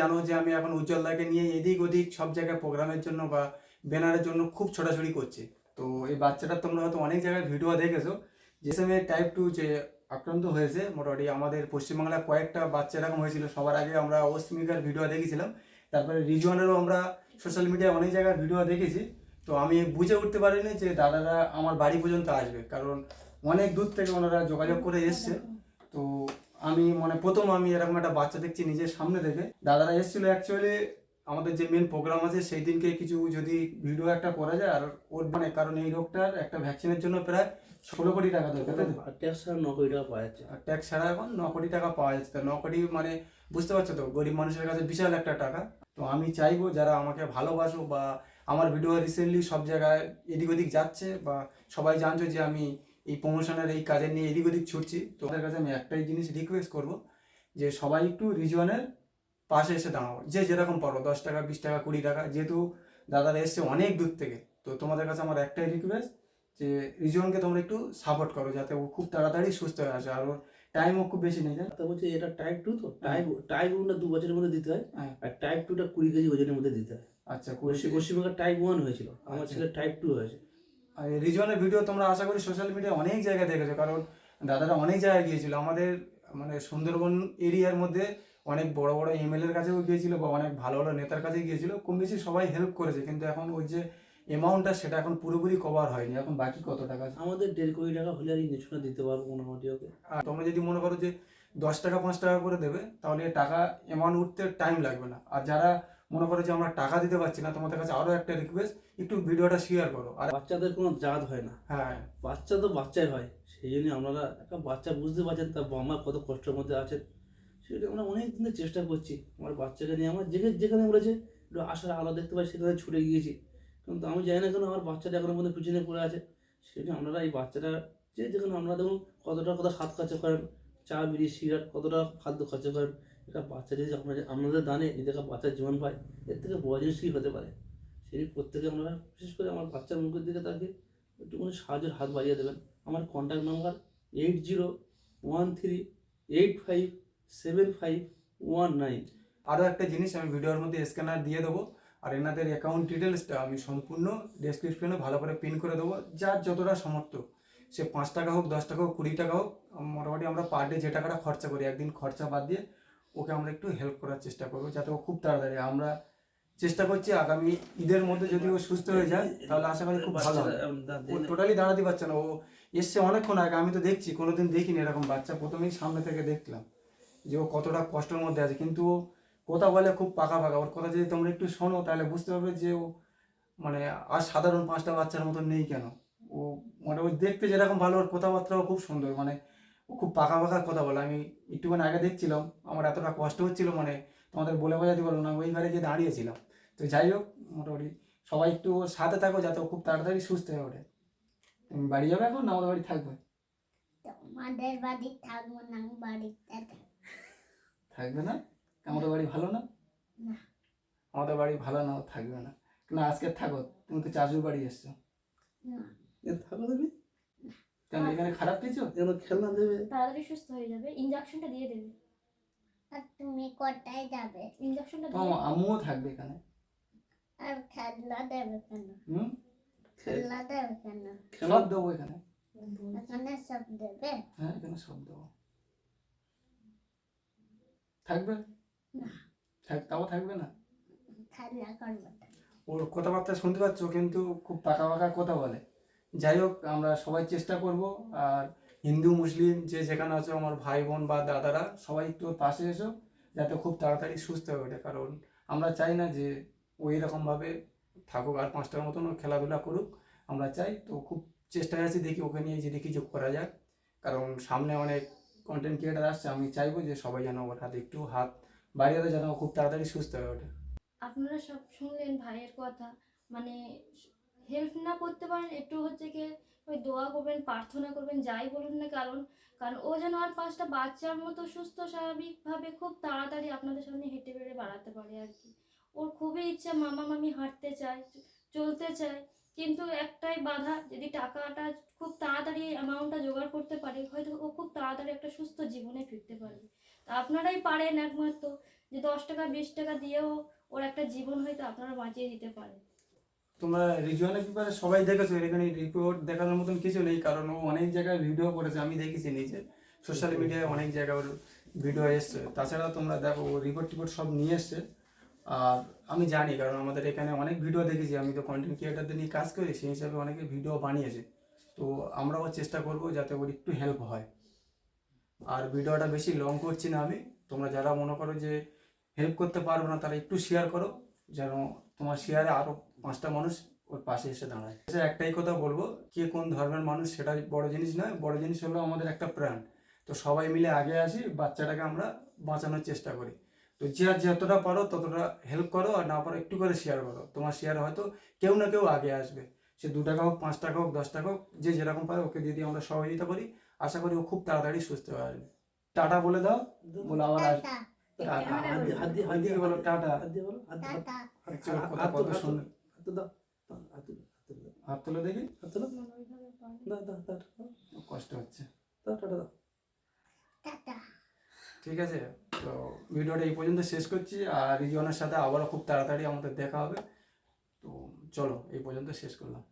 জানো যে আমি এখন উজ্জ্বলদাকে নিয়ে এদিক ওদিক সব জায়গায় প্রোগ্রামের জন্য বা ব্যানারের জন্য খুব ছোটাছুটি করছে। তো এই বাচ্চাটা তোমরা হয়তো অনেক জায়গায় ভিডিও দেখেছ। যে সময় টাইপ টু যে আক্রান্ত হয়েছে, মোটামুটি আমাদের পশ্চিমবাংলায় কয়েকটা বাচ্চা এরকম হয়েছিল। সবার আগে আমরা অস্মিকার ভিডিও দেখেছিলাম। তারপরে রিজওয়ানেরও আমরা সোশ্যাল মিডিয়ায় অনেক জায়গায় ভিডিও দেখেছি। তো আমি বুঝে উঠতে পারিনি যে দাদারা আমার বাড়ি পর্যন্ত আসবে। কারণ অনেক দূর থেকে ওনারা যোগাযোগ করে এসছে। তো আমি মানে প্রথম আমি এরকম একটা বাচ্চা দেখছি নিজের সামনে থেকে দাদারা এসেছিল অ্যাকচুয়ালি আমাদের যে মেন প্রোগ্রাম আছে সেই দিনকে কিছু যদি ভিডিও একটা করা যায় আর ওর মানে কারণ এই রোগটার একটা ভ্যাকসিনের জন্য প্রায় ষোলো কোটি টাকা দরকার তাই তো? ট্যাক্স ছাড়া ন কোটি টাকা পাওয়া যাচ্ছে। আর ট্যাক্স ছাড়া এখন ন কোটি টাকা পাওয়া যাচ্ছে। তো ন কোটি মানে বুঝতে পারছ তো গরিব মানুষের কাছে বিশাল একটা টাকা। তো আমি চাইব যারা আমাকে ভালোবাসো বা আমার ভিডিও রিসেন্টলি সব জায়গায় এদিক ওদিক যাচ্ছে বা সবাই জানছো যে আমি এই প্রমোশনের এই কাজের নিয়ে এদিক ওদিক ছুটছি। তো ওদের কাছে আমি একটাই জিনিস রিকোয়েস্ট করব যে সবাই একটু রিজওয়ানের পাশে এসে দাঁড়াও। যে যেরকম পারো দশ টাকা বিশ টাকা কুড়ি টাকা যেহেতু দাদারা এসছে অনেক দূর থেকে তো তোমাদের কাছে আমার একটাই রিকোয়েস্ট যে রিজওয়ানকে তোমরা একটু সাপোর্ট করো যাতে ও খুব তাড়াতাড়ি সুস্থ হয়ে আসে আর ওর টাইমও খুব বেশি নেই জানো? তা বলছে এটা টাইপ টু তো? টাইপ টাইপ ওয়ানটা দু বছরের মধ্যে দিতে হয় হ্যাঁ। আর টাইপ টুটা কুড়ি কেজি ওজনের মধ্যে দিতে হয়। আচ্ছা পশ্চিম পশ্চিমবঙ্গের টাইপ ওয়ান হয়েছিল আমার। ছেলে টাইপ টু হয়েছে। আর ভিডিও তোমরা আশা করি সোশ্যাল মিডিয়া অনেক জায়গায় দেখেছ কারণ দাদারা অনেক জায়গায় গিয়েছিল। আমাদের মানে সুন্দরবন এরিয়ার মধ্যে অনেক বড় বড় এমএলএ এর কাছেও গিয়েছিল বা অনেক ভালো ভালো নেতার কাছে গিয়েছিল। কম বেশি সবাই হেল্প করেছে কিন্তু এখন ওই যে অ্যামাউন্টটা সেটা এখন পুরোপুরি কভার হয়নি। এখন বাকি কত টাকা আছে? আমাদের দেড় কোটি টাকা হলে আর ইঞ্জেকশনটা দিতে পারব মোটামুটি ওকে আর তোমরা যদি মনে করো যে দশ টাকা পাঁচ টাকা করে দেবে তাহলে টাকা অ্যামাউন্ট উঠতে টাইম লাগবে না। আর যারা মনে করো যে আমরা টাকা দিতে পারছি না তোমাদের কাছে আরও একটা রিকোয়েস্ট একটু ভিডিওটা শেয়ার করো। আর বাচ্চাদের কোনো জাত হয় না। হ্যাঁ। বাচ্চা তো বাচ্চাই হয় সেই জন্য আপনারা একটা বাচ্চা বুঝতে পারছেন তার বাবা কত কষ্টের মধ্যে আছেন সেটা আমরা অনেক দিনের চেষ্টা করছি আমার বাচ্চাকে নিয়ে। আমার যেখানে যেখানে বলেছে একটু আশার আলো দেখতে পাই সেখানে ছুটে গিয়েছি। কিন্তু আমি জানি না কেন আমার বাচ্চাটা এখনও মধ্যে পিছনে পড়ে আছে। সেটা আপনারা এই বাচ্চাটা যে যেখানে আমরা দেখুন কতটা কত হাত খরচা করেন চা বিড়ি সিগারেট কতটা খাদ্য খরচা করেন এটা বাচ্চা যদি আপনাদের আপনাদের দানে যদি একটা বাচ্চার জীবন পায়, এর থেকে বড় জিনিস কী হতে পারে? সেই প্রত্যেকে আমরা বিশেষ করে আমার বাচ্চার মুখের দিকে তাকিয়ে একটুখানি সাহায্যের হাত বাড়িয়ে দেবেন। আমার contact number eight zero one three eight five seven five one nine আরও একটা জিনিস আমি ভিডিওর মধ্যে স্ক্যানার দিয়ে দেবো, আর এনাদের অ্যাকাউন্ট ডিটেলসটা আমি সম্পূর্ণ ডেসক্রিপশনে ভালো করে পিন করে দেবো, যার যতটা সামর্থ্য। সে পাঁচ টাকা হোক, দশ টাকা হোক, কুড়ি টাকা হোক, মোটামুটি আমরা পার ডে যে টাকাটা খরচা করি, একদিন খরচা বাদ দিয়ে ওকে আমরা একটু হেল্প করার চেষ্টা করব, যাতে ও খুব তাড়াতাড়ি, আমরা চেষ্টা করছি আগামী ঈদের মধ্যে যদি ও সুস্থ হয়ে যায়, তাহলে আশা করি খুব ভালো ও টোটালি দাঁড়াতে পারছে না, ও এসছে অনেকক্ষণ আগে, আমি তো দেখছি, কোনোদিন দেখিনি এরকম বাচ্চা, প্রথমেই সামনে থেকে দেখলাম যে ও কতটা কষ্টের মধ্যে আছে, কিন্তু ও কথা বলে খুব পাকা পাকা ওর কথা যদি তোমরা একটু শোনো, তাহলে বুঝতে পারবে যে ও মানে আর সাধারণ পাঁচটা বাচ্চার মতন নেই কেন। ও মানে ও দেখতে যেরকম ভালো, ওর কথাবার্তাও খুব সুন্দর মানে খুব পাকা পাকা কথা বলে। আমি একটুখানি আগে দেখছিলাম আমার এতটা কষ্ট হচ্ছিল মানে তোমাদের বলে বোঝাতে পারব না ওই ঘরে গিয়ে দাঁড়িয়েছিলাম। তো যাই হোক মোটামুটি সবাই একটু ওর সাথে থাকো যাতে খুব তাড়াতাড়ি সুস্থ হয়ে ওঠে। তুমি বাড়ি যাবে এখন না আমাদের বাড়ি থাকবে? তোমাদের বাড়ি থাকব না আমি বাড়িতে থাকবে। না? আমাদের বাড়ি ভালো না। আমাদের বাড়ি ভালো না থাকবে না। না আজকে থাকো তুমি তো চাচুর বাড়ি এসছো। না। থাকো দেবে কেন এখানে খারাপ কিছু? এখানে খেলনা দেবে? তাড়াতাড়ি সুস্থ হয়ে যাবে ইঞ্জেকশনটা দিয়ে দেবে। আর তুমি কোথায় যাবে? ইঞ্জেকশনটা তো দিয়ে আম্মুও থাকবে এখানে। আর খেলনা দেবে কেন? হুম? খেলনা দেবে কেন? সব দেবো এখানে। এখানে সব দেবে? হ্যাঁ এখানে সব দেবো। থাকবে? না। থাক তাও থাকবে না? খেলনা করব। না। ওর কথাবার্তা শুনতে পাচ্ছ কিন্তু খুব পাকা পাকা কথা বলে। যাই হোক, আমরা সবাই চেষ্টা করব। আর হিন্দু, মুসলিম যে যেখানে আছো, আমার ভাই বোন বা দাদারা, সবাই একটু পাশে এসো, যাতে খুব তাড়াতাড়ি সুস্থ হয়ে ওঠে। কারণ আমরা চাই না যে ওই রকমভাবে থাকুক, আর পাঁচটার মতন খেলাধুলা করুক। আমরা চাই, তো খুব চেষ্টায় আছি, দেখি ওকে নিয়ে যদি কিছু করা যায় কারণ সামনে অনেক কন্টেন্ট ক্রিয়েটার আসছে, আমি চাইব যে সবাই যেন ওর হাতে একটু হাত বাড়িয়ে যেন খুব তাড়াতাড়ি সুস্থ হয়ে ওঠে। আপনারা সব শুনলেন ভাইয়ের কথা মানে হেল্প না করতে পারেন, একটু হচ্ছে কি ওই দোয়া করবেন, প্রার্থনা করবেন, যাই বলুন না কারণ কারণ ও যেন আর পাঁচটা বাচ্চার মতো সুস্থ, স্বাভাবিকভাবে খুব তাড়াতাড়ি আপনাদের সামনে হেঁটে বেড়ে বাড়াতে পারে আর কি। ওর খুবই ইচ্ছা মামা, মামি হাঁটতে চায়, চলতে চায়, কিন্তু একটাই বাধা, যদি টাকাটা খুব তাড়াতাড়ি অ্যামাউন্টটা জোগাড় করতে পারে, হয়তো ও খুব তাড়াতাড়ি একটা সুস্থ জীবনে ফিরতে পারবে। তা আপনারাই পারেন একমাত্র, যে দশ টাকা, বিশ টাকা দিয়েও ওর একটা জীবন হয়তো আপনারা বাঁচিয়ে দিতে পারে তোমরা রিজওয়ানের ব্যাপারে সবাই দেখেছ, এখানে রিপোর্ট দেখানোর মতন কিছু নেই, কারণ ও অনেক জায়গায় ভিডিও করেছে, আমি দেখেছি নিজে। সোশ্যাল মিডিয়ায় অনেক জায়গায় ওর ভিডিও এসছে। তাছাড়া তোমরা দেখো, ও রিপোর্ট টিপোর্ট সব নিয়ে এসছে। আর আমি জানি, কারণ আমাদের এখানে অনেক ভিডিও দেখেছি, আমি তো কন্টেন্ট ক্রিয়েটারদের নিয়ে কাজ করি, সেই হিসাবে অনেকে ভিডিও বানিয়েছে। তো আমরাও চেষ্টা করব যাতে ওর একটু হেল্প হয়। আর ভিডিওটা বেশি লং করছি না আমি। তোমরা যারা মনে করো যে হেল্প করতে পারব না, তারা একটু শেয়ার করো। যেন তোমার শেয়ারে আরও পাঁচটা মানুষ ওর পাশে এসে দাঁড়ায়। আচ্ছা, একটাই কথা বলব কে কোন ধর্মের মানুষ সেটা বড় জিনিস নয় বড় জিনিস হলো আমাদের একটা প্রাণ। তো সবাই মিলে আগে আসি বাচ্চাটাকে আমরা বাঁচানোর চেষ্টা করি। তো যে আর যতটা পারো ততটা হেল্প করো আর না পারো একটু করে শেয়ার করো। তোমার শেয়ার হয়তো কেউ না কেউ আগে আসবে। সে দু টাকা হোক পাঁচ টাকা হোক দশ টাকা হোক যে যেরকম পারে ওকে যদি আমরা সহযোগিতা করি। আশা করি ও খুব তাড়াতাড়ি সুস্থ হয়ে আসবে। টাটা বলে দাও বলে আবার আসবে। কষ্ট হচ্ছে। দাও, টাটা দাও। ঠিক আছে তো ভিডিওটা এই পর্যন্ত শেষ করছি আর রিজনের সাথে আবারও খুব তাড়াতাড়ি আমাদের দেখা হবে। তো চলো এই পর্যন্ত শেষ করলাম।